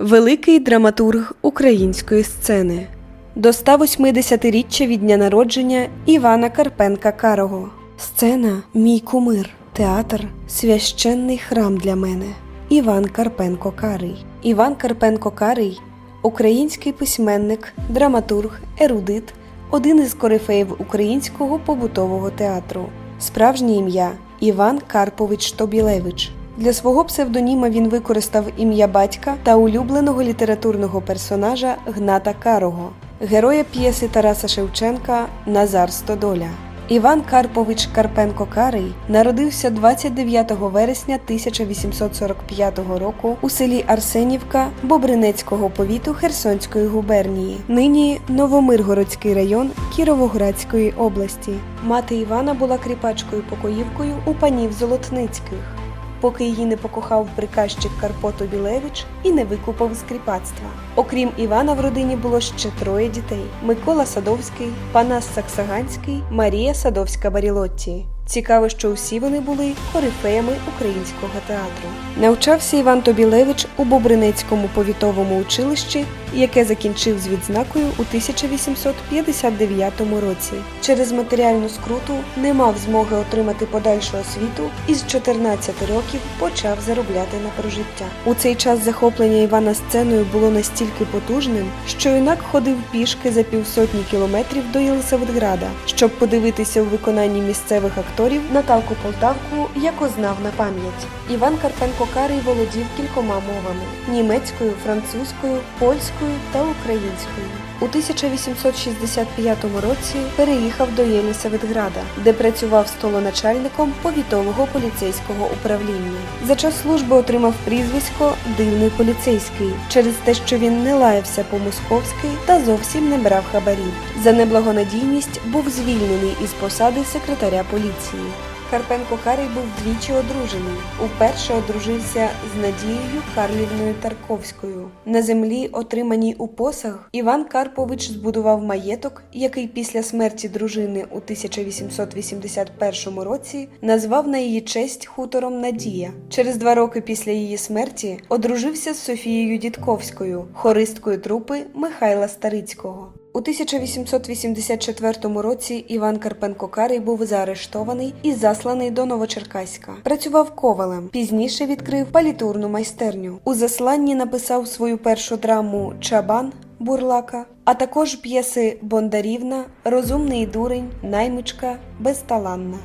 великий драматург української сцени. До 180-річчя від дня народження Івана Карпенка Карого. Сцена Мій кумир. Театр Священний храм для мене. Іван Карпенко Карий. Іван Карпенко Карий український письменник, драматург, ерудит, один із корифеїв українського побутового театру. Справжнє ім'я Іван Карпович Тобілевич. Для свого псевдоніма він використав ім'я батька та улюбленого літературного персонажа Гната Карого, героя п'єси Тараса Шевченка Назар Стодоля. Іван Карпович Карпенко Карий народився 29 вересня 1845 року у селі Арсенівка Бобринецького повіту Херсонської губернії, нині Новомиргородський район Кіровоградської області. Мати Івана була кріпачкою покоївкою у панів Золотницьких поки її не покохав приказчик Карпо Тобілевич і не викупав з кріпацтва. Окрім Івана, в родині було ще троє дітей: Микола Садовський, Панас Саксаганський, Марія Садовська Барілотті. Цікаво, що всі вони були корифеями українського театру. Навчався Іван Тобілевич у Бобринецькому повітовому училищі, яке закінчив з відзнакою у 1859 році. Через матеріальну скруту не мав змоги отримати подальшу освіту і з 14 років почав заробляти на прожиття. У цей час захоплення Івана сценою було настільки потужним, що юнак ходив пішки за півсотні кілометрів до Єлисаветграда, щоб подивитися у виконанні місцевих акторів Наталку Полтавку, яку знав на пам'ять. Іван Карпенко Карий володів кількома мовами: німецькою, французькою, польською та українською. У 1865 році переїхав до Єлисаветграда, де працював столоначальником повітового поліцейського управління. За час служби отримав прізвисько Дивний поліцейський через те, що він не лаявся по-московськи та зовсім не брав хабарів. За неблагонадійність був звільнений із посади секретаря поліції. Карпенко Карий був двічі одружений. Уперше одружився з Надією Карлівною Тарковською. На землі, отриманій у посаг, Іван Карпович збудував маєток, який після смерті дружини у 1881 році назвав на її честь хутором Надія. Через два роки після її смерті одружився з Софією Дідковською, хористкою трупи Михайла Старицького. У 1884 році Іван Карпенко Карий був заарештований і засланий до Новочеркаська. Працював ковалем. Пізніше відкрив палітурну майстерню. У засланні написав свою першу драму Чабан Бурлака, а також п'єси Бондарівна, Розумний дурень, Наймичка, Безталанна.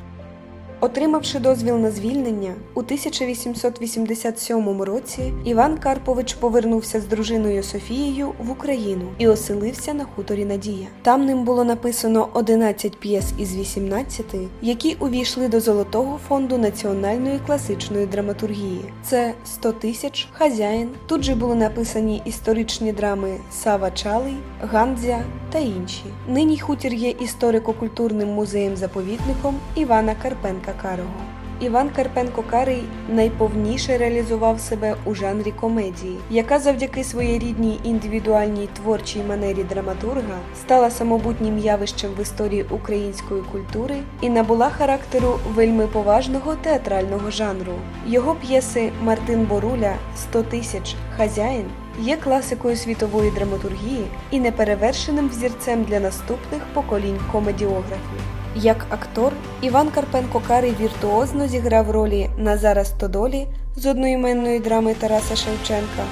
Отримавши дозвіл на звільнення, у 1887 році Іван Карпович повернувся з дружиною Софією в Україну і оселився на хуторі Надія. Там ним було написано 11 п'єс із 18, які увійшли до Золотого фонду національної класичної драматургії. Це 100 тисяч, хазяїн. Тут же були написані історичні драми Сава Чалий, Гандзя та інші. Нині хутір є історико-культурним музеєм-заповідником Івана Карпенка Карого. Іван Карпенко Карий найповніше реалізував себе у жанрі комедії, яка завдяки своєрідній індивідуальній творчій манері драматурга стала самобутнім явищем в історії української культури і набула характеру вельми поважного театрального жанру. Його п'єси Мартин Боруля «100 тисяч хазяїн є класикою світової драматургії і неперевершеним взірцем для наступних поколінь комедіографів. Як актор Іван Карпенко Карий віртуозно зіграв ролі Назара Стодолі з одноіменної драми Тараса Шевченка,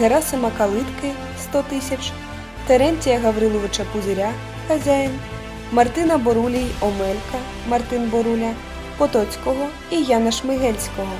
Герасима Калитки 100 тисяч, Терентія Гавриловича Пузиря Хазяїн, Мартина Борулій Омелька Мартин Боруля, Потоцького і Яна Шмигельського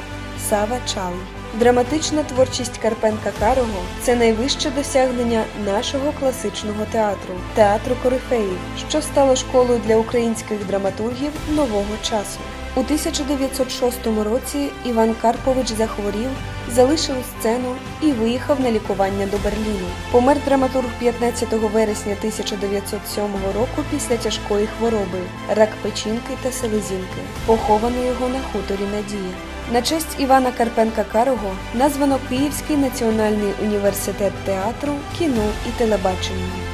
Сава Чалий. Драматична творчість Карпенка Карого це найвище досягнення нашого класичного театру, театру корифеїв, що стало школою для українських драматургів нового часу. У 1906 році Іван Карпович захворів, залишив сцену і виїхав на лікування до Берліну. Помер драматург 15 вересня 1907 року після тяжкої хвороби, рак печінки та селезінки. Поховано його на хуторі Надія. На честь Івана Карпенка Карого названо Київський національний університет театру, кіно і телебачення.